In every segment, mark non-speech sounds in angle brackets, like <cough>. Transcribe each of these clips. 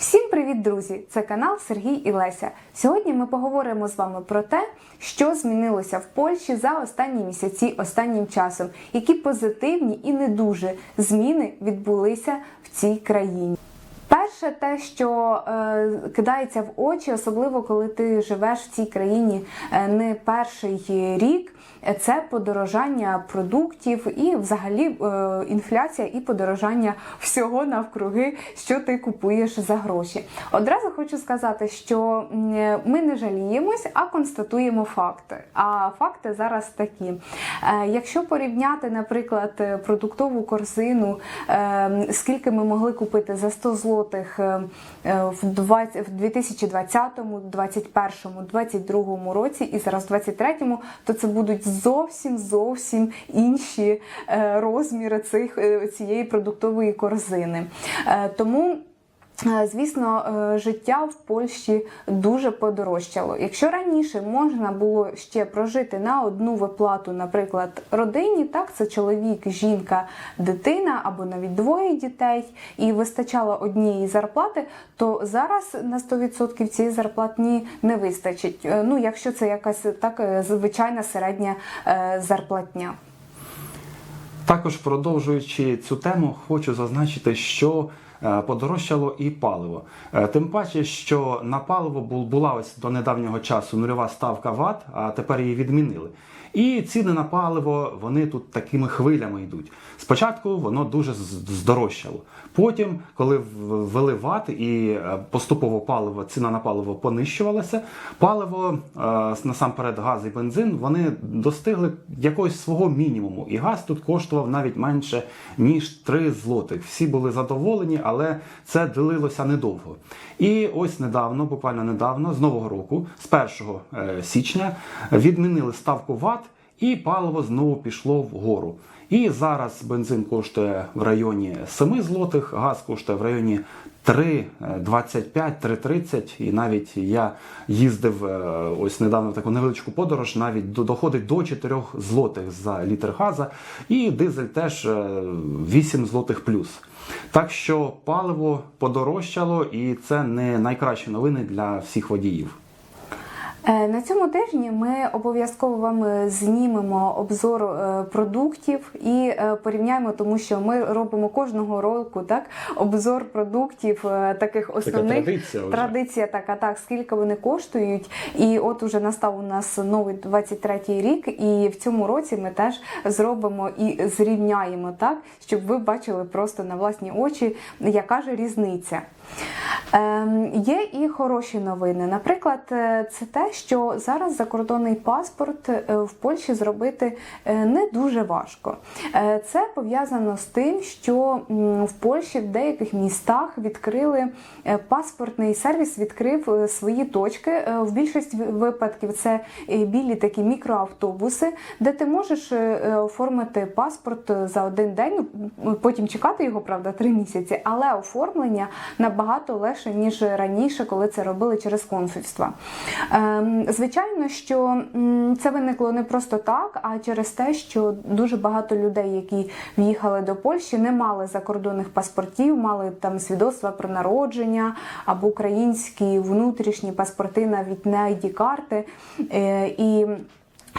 Всім привіт, друзі! Це канал Сергій і Леся. Сьогодні ми поговоримо з вами про те, що змінилося в Польщі за останні місяці, останнім часом, які позитивні і не дуже зміни відбулися в цій країні. Перше, те, що е, кидається в очі, особливо коли ти живеш в цій країні е, не перший рік, це подорожання продуктів і взагалі е, інфляція і подорожання всього навкруги, що ти купуєш за гроші. Одразу хочу сказати, що е, ми не жаліємось, а констатуємо факти. А факти зараз такі: Е, якщо порівняти, наприклад, продуктову корзину, е, скільки ми могли купити за 100 злотих в 20 в 2020, 2021, 2022 році і зараз в 2023, то це будуть зовсім зовсім інші е, розміри цих е, цієї продуктової корзини. Е, Тому Е, Звісно, е, життя в Польщі дуже подорожчало. Якщо раніше можна було ще прожити на одну виплату, наприклад, родині, так це чоловік, жінка, дитина або навіть двоє дітей, і вистачало однієї зарплати, то зараз на 100% цієї зарплатні не вистачить. Е, Ну, якщо це якась так е, звичайна середня е, зарплатня. Також продовжуючи цю тему, хочу зазначити, що е, подорожчало і паливо. Е, Тим паче, що на паливо була ось до недавнього часу нульова ставка ВАТ, а тепер її відмінили. І ціни на паливо вони тут такими хвилями йдуть. Спочатку воно дуже здорожчало. Потім, коли ввели ВАТ і е, поступово паливо, ціна на паливо понищувалася, паливо е, насамперед газ і бензин вони достигли якогось свого мінімуму. І газ тут коштував навіть менше ніж 3 злотих. Всі були задоволені, але це длилося недовго. І ось недавно, буквально недавно, з нового року, з 1 е, січня, відмінили ставку ВАТ, і паливо знову пішло вгору. І зараз бензин коштує в районі 7 злотих, газ коштує в районі 3,25, 3,30. І навіть я їздив е, ось недавно таку невеличку подорож, навіть доходить до 4 злотих за літр газа. І дизель теж е, 8 злотих плюс. Так що паливо подорожчало, і це не найкращі новини для всіх водіїв. Е, На цьому тижні ми обов'язково вам е, знімемо обзор е, продуктів і порівняємо, тому що ми робимо кожного року так обзор продуктів таких основних традиція вже. традиція така, так скільки вони коштують. І от уже настав у нас новий 23-й рік, і в цьому році ми теж зробимо і зрівняємо так, щоб ви бачили просто на власні очі, яка ж різниця. Ем, є і хороші новини. Наприклад, е, це те, що зараз закордонний паспорт е, в Польщі зробити е, не дуже важко. Це пов'язано з тим, що в Польщі в деяких містах відкрили паспортний сервіс, відкрив свої точки. В більшості випадків це білі такі мікроавтобуси, де ти можеш оформити паспорт за один день, ну, потім чекати його, правда, три місяці, але оформлення набагато легше, ніж раніше, коли це робили через консульства. Ем, Звичайно, що це виникло не просто так, а через те, що дуже багато людей, які в'їхали до Польщі, не мали закордонних паспортів, мали там свідоцтва про народження або українські внутрішні паспорти, навіть не ID-карти. Е, І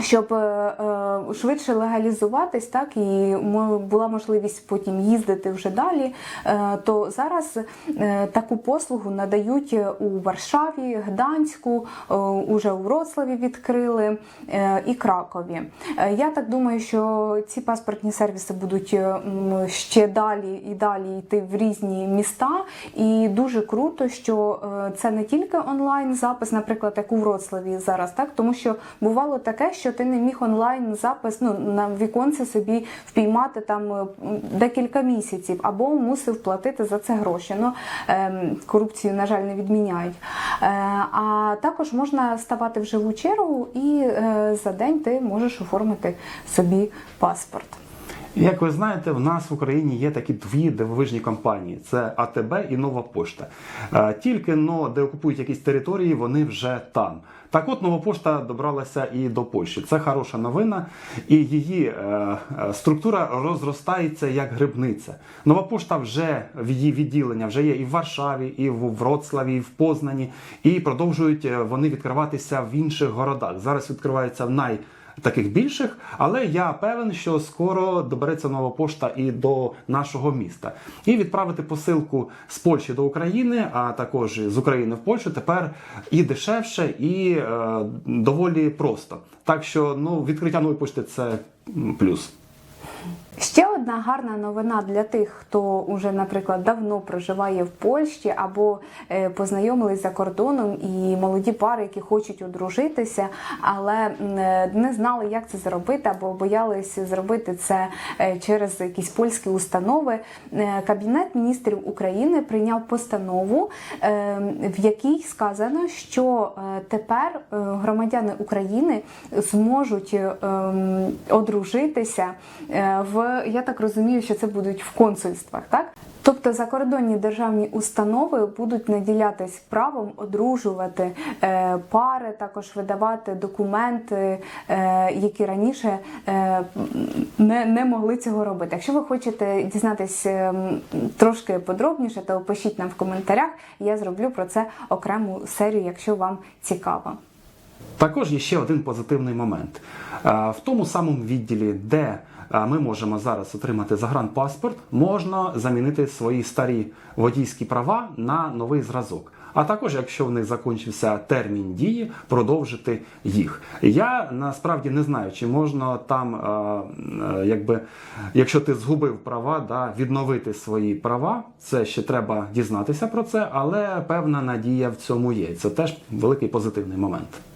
щоб е, е, швидше легалізуватись, так і була можливість потім їздити вже далі, е, то зараз таку послугу надають у Варшаві, Гданську, уже у Вроцлаві відкрили і Кракові. Я так думаю, що ці паспортні сервіси будуть ще далі і далі йти в різні міста. І дуже круто, що це не тільки онлайн запис, наприклад, як у Вроцлаві зараз, так тому що бувало таке, що ти не міг онлайн запис ну на віконце собі впіймати там е, декілька місяців, або мусив платити за це гроші. Ну ем, корупцію, на жаль, не відміняють. Е, а також можна ставати в живу чергу, і е, за день ти можеш оформити собі паспорт. Як ви знаєте, в нас в Україні є такі дві дивовижні компанії: це АТБ і Нова Пошта. Е, Тільки но де окупують якісь території, вони вже там. Так от Нова Пошта добралася і до Польщі. Це хороша новина, і її е, е, структура розростається як грибниця. Нова пошта вже в її відділення вже є і в Варшаві, і в Вроцлаві, і в Познані, і продовжують е, вони відкриватися в інших городах. Зараз відкриваються в най таких більших, але я певен, що скоро добереться нова пошта і до нашого міста. І відправити посилку з Польщі до України, а також з України в Польщу тепер і дешевше, і е, доволі просто. Так що ну, відкриття нової пошти це плюс. Ще одна гарна новина для тих, хто уже, наприклад, давно проживає в Польщі або е, познайомились за кордоном, і молоді пари, які хочуть одружитися, але е, не знали, як це зробити, або боялися зробити це е, через якісь польські установи. Кабінет міністрів України прийняв постанову, в якій сказано, що тепер громадяни України зможуть ем, одружитися в я так розумію, що це будуть в консульствах, так? Тобто закордонні державні установи будуть наділятись правом одружувати е, пари, також видавати документи, е, які раніше е, не, не могли цього робити. Якщо ви хочете дізнатись трошки подробніше, то пишіть нам в коментарях. Я зроблю про це окрему серію, якщо вам цікаво. Також є ще один позитивний момент. В тому самому відділі, де ми можемо зараз отримати загранпаспорт, можна замінити свої старі водійські права на новий зразок. А також, якщо в них закінчився термін дії, продовжити їх. Я насправді не знаю, чи можна там, е, якби, якщо ти згубив права, да, відновити свої права. Це ще треба дізнатися про це, але певна надія в цьому є. Це теж великий позитивний момент.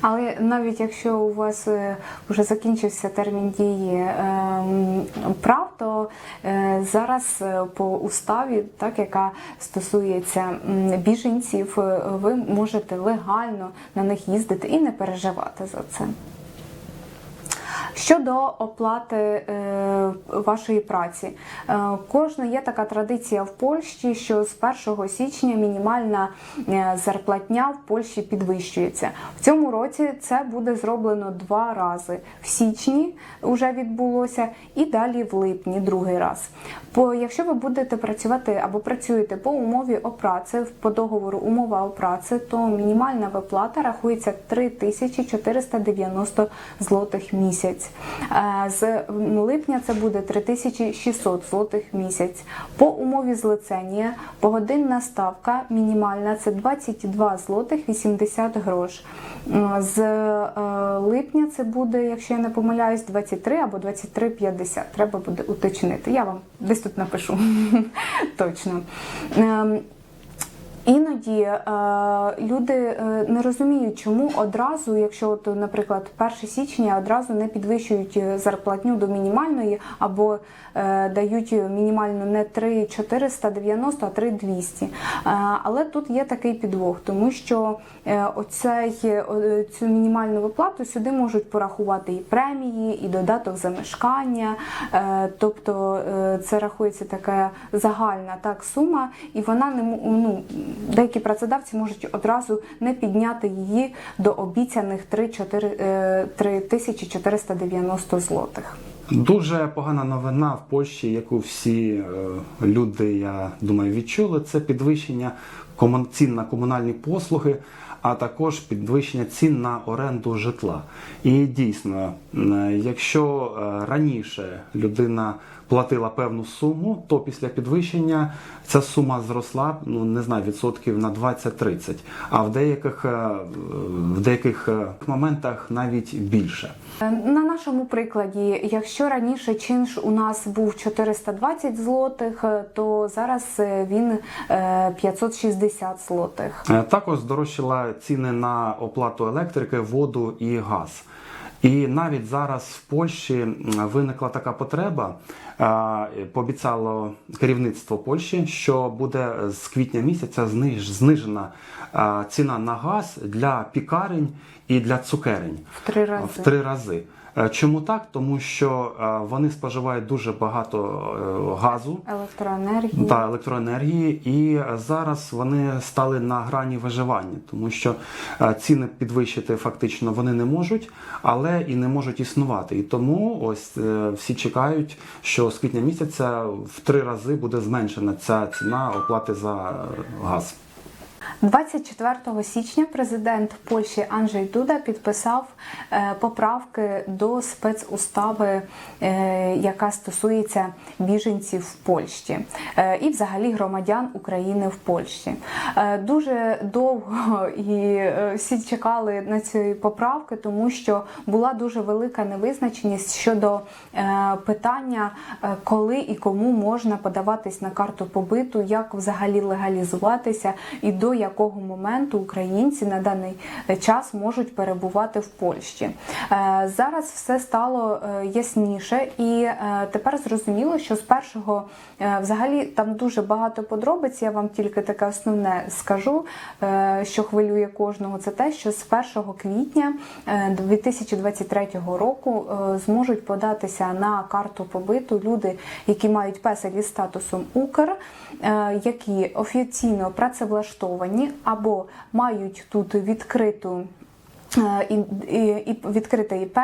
Але навіть якщо у вас е, вже закінчився термін дії ем, прав, то е, зараз е, по уставі, так яка стосується біженців, ви можете легально на них їздити і не переживати за це. Щодо оплати е, вашої праці, е, кожна є така традиція в Польщі, що з 1 січня мінімальна е, зарплатня в Польщі підвищується. В цьому році це буде зроблено два рази. В січні вже відбулося, і далі в липні другий раз. Бо якщо ви будете працювати або працюєте по умові опраці, по договору умова опраці, то мінімальна виплата рахується 3490 злотих місяць. Е, З липня це буде 3600 злотих місяць. По умові злицення погодинна ставка мінімальна це 22 злотих 80 грош. З е, липня це буде, якщо я не помиляюсь, 23 або 23,50. Треба буде уточнити. Я вам десь тут напишу <laughs> точно. Іноді е, люди е, не розуміють, чому одразу, якщо от, наприклад, 1 січня одразу не підвищують е, зарплатню до мінімальної або е, дають мінімальну не 3,490, а 3,200. Е, але тут є такий підвох, тому що е, оцей, е, цю мінімальну виплату сюди можуть порахувати і премії, і додаток за мешкання. Е, тобто е, це рахується така загальна так сума, і вона не ну, деякі працедавці можуть одразу не підняти її до обіцяних 3-4, е, 3490 злотих. Дуже погана новина в Польщі, яку всі е, люди, я думаю, відчули, це підвищення цін на комунальні послуги, а також підвищення цін на оренду житла. І дійсно, е, якщо раніше людина платила певну суму, то після підвищення ця сума зросла, ну не знаю, відсотків на 20-30, а в деяких, е, в деяких е, моментах навіть більше. На нашому прикладі, якщо раніше чинш у нас був 420 злотих, е, то зараз він е, 560 злотих. Також здорожчала ціни на оплату електрики, воду і газ. І навіть зараз в Польщі виникла така потреба. Пообіцяло керівництво Польщі, що буде з квітня місяця зниж- знижена ціна на газ для пікарень і для цукерень В три рази. в три рази. Е, Чому так? Тому що е, вони споживають дуже багато е, газу. Електроенергії. та електроенергії, і зараз вони стали на грані виживання, тому що ціни підвищити фактично вони не можуть, але і не можуть існувати. І тому ось всі чекають, що з квітня місяця в три рази буде зменшена ця ціна оплати за газ. 24 січня президент Польщі Анджей Дуда підписав е, поправки до спецустави, е, яка стосується біженців в Польщі е, і, взагалі, громадян України в Польщі. Дуже довго і всі чекали на ці поправки, тому що була дуже велика невизначеність щодо питання, коли і кому можна подаватись на карту побиту, як взагалі легалізуватися і до якого моменту українці на даний е, час можуть перебувати в Польщі. Е, Зараз все стало е, ясніше, і тепер зрозуміло, що з першого взагалі там дуже багато подробиць. Я вам тільки таке основне скажу, що хвилює кожного. Це те, що з 1 квітня е, 2023 року зможуть податися на карту побиту люди, які мають песель із статусом Укр, які офіційно працевлаштовані або мають тут відкриту е, і відкрите ІП.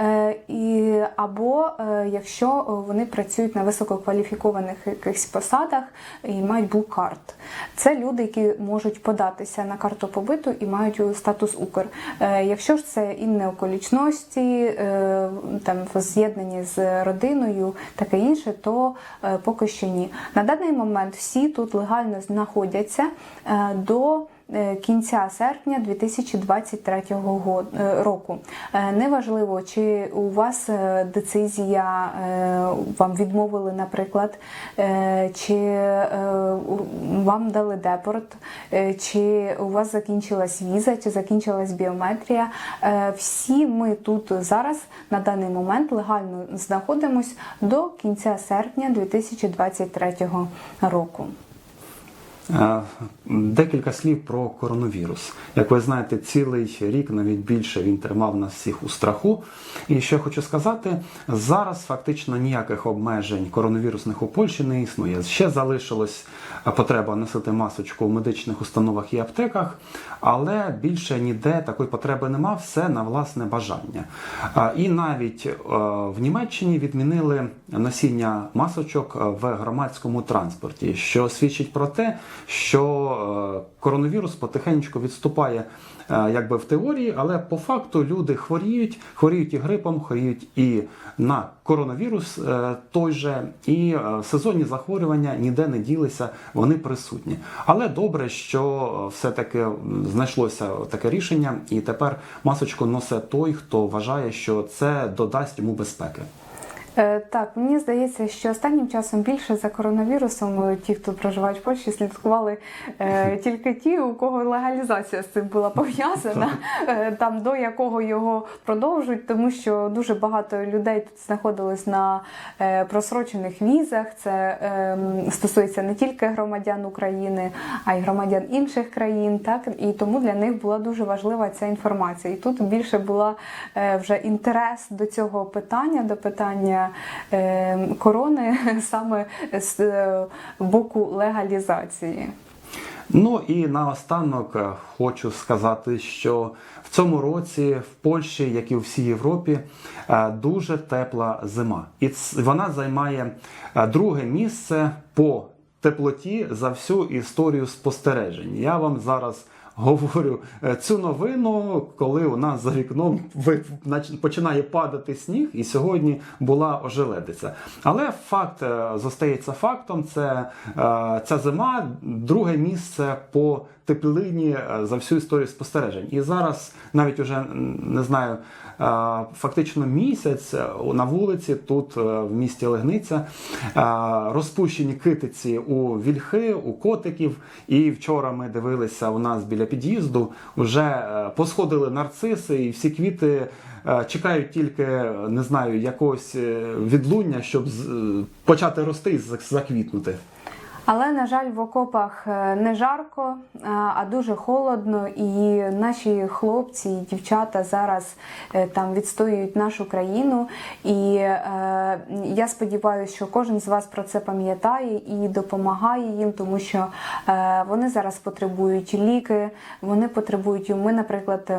Е, І або е, якщо вони працюють на висококваліфікованих якихось посадах і мають блукарт, це люди, які можуть податися на карту побиту і мають статус Укр. Е, Якщо ж це інне околічності, там в з'єднанні з родиною, таке інше, то поки що ні. На даний момент всі тут легально знаходяться до кінця серпня 2023 го- е, року. Е, Неважливо, чи у вас е, децизія е, вам відмовили, наприклад, е, чи е, вам дали депорт, е, чи у вас закінчилась віза, чи закінчилась біометрія. Е, Всі ми тут зараз на даний момент легально знаходимось до кінця серпня 2023 року. Е, Декілька слів про коронавірус. Як ви знаєте, цілий рік, навіть більше, він тримав нас всіх у страху. І що я хочу сказати, зараз фактично ніяких обмежень коронавірусних у Польщі не існує. Ще залишилась е, потреба носити масочку в медичних установах і аптеках, але більше ніде такої потреби нема, все на власне бажання. Е, І навіть в Німеччині відмінили носіння масочок в громадському транспорті, що свідчить про те, що е, коронавірус потихеньку відступає е, якби в теорії, але по факту люди хворіють, хворіють і грипом, хворіють і на коронавірус е, той же, і сезонні захворювання ніде не ділися, вони присутні. Але добре, що все-таки знайшлося таке рішення, і тепер масочку носить той, хто вважає, що це додасть йому безпеки. Е, Так, мені здається, що останнім часом більше за коронавірусом е, ті, хто проживають в Польщі, слідкували е, <laughs> тільки ті, у кого легалізація з цим була пов'язана, там до якого його продовжують, тому що дуже багато людей тут знаходились на просрочених візах. Це е, стосується не тільки громадян України, а й громадян інших країн. Так і тому для них була дуже важлива ця інформація. І тут більше була вже інтерес до цього питання, до питання корони <laughs> саме з е, боку легалізації. Ну і наостанок е, хочу сказати, що в цьому році в Польщі, як і у всій Європі, е, дуже тепла зима, і вона займає е, друге місце по теплоті за всю історію спостережень. Я вам зараз. Говорю е, цю новину, коли у нас за вікном починає падати сніг, і сьогодні була ожеледиця. Але факт е, зостається фактом: це е, ця зима, друге місце по теплині за всю історію спостережень. І зараз навіть уже не знаю, фактично місяць на вулиці, тут в місті Легниця, розпущені китиці у вільхи, у котиків. І вчора ми дивилися у нас біля під'їзду, вже е, посходили нарциси, і всі квіти. е, Чекають тільки е, не знаю якогось відлуння, щоб почати рости і заквітнути. Але, на жаль, в окопах е, не жарко, е, а дуже холодно, і наші хлопці і дівчата зараз е, там відстоюють нашу країну. І е, я сподіваюся, що кожен з вас про це пам'ятає і допомагає їм, тому що е, вони зараз потребують ліки, вони потребують. Ми, наприклад,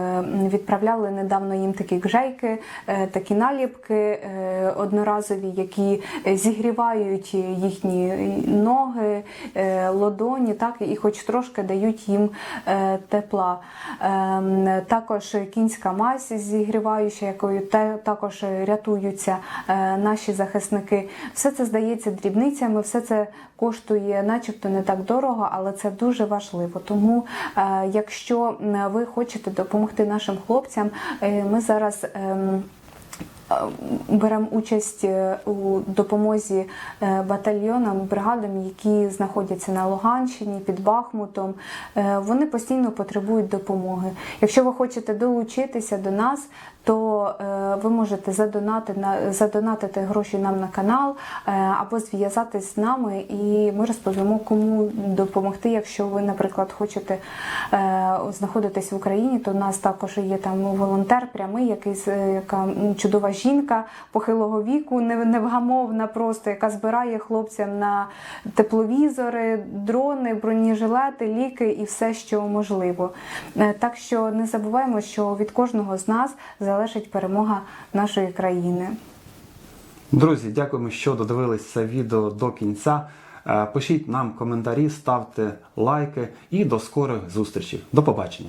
відправляли недавно їм такі гжейки, е, такі наліпки е, одноразові, які зігрівають їхні ноги, е, лодоні, так і хоч трошки дають їм е, тепла. Ем, Також кінська мазь зігріваюча, якою також рятуються е, наші захисники. Все це здається дрібницями, все це коштує, начебто, не так дорого, але це дуже важливо. Тому, якщо ви хочете допомогти нашим хлопцям, ми зараз. Е, Беремо участь е, у допомозі е, батальйонам, бригадам, які знаходяться на Луганщині під Бахмутом. Вони постійно потребують допомоги. Якщо ви хочете долучитися до нас, то ви можете задонати задонатити гроші нам на канал або зв'язатись з нами, і ми розповімо, кому допомогти. Якщо ви, наприклад, хочете знаходитись в Україні, то у нас також є там волонтер прямий, якийсь е, яка чудова жінка похилого віку, невгамовна, просто яка збирає хлопцям на тепловізори, дрони, бронежилети, ліки і все, що можливо. Е, Так що не забуваємо, що від кожного з нас залежить перемога нашої країни. Друзі, дякуємо, що додивились це відео до кінця. Е, Пишіть нам коментарі, ставте лайки і до скорих зустрічей. До побачення.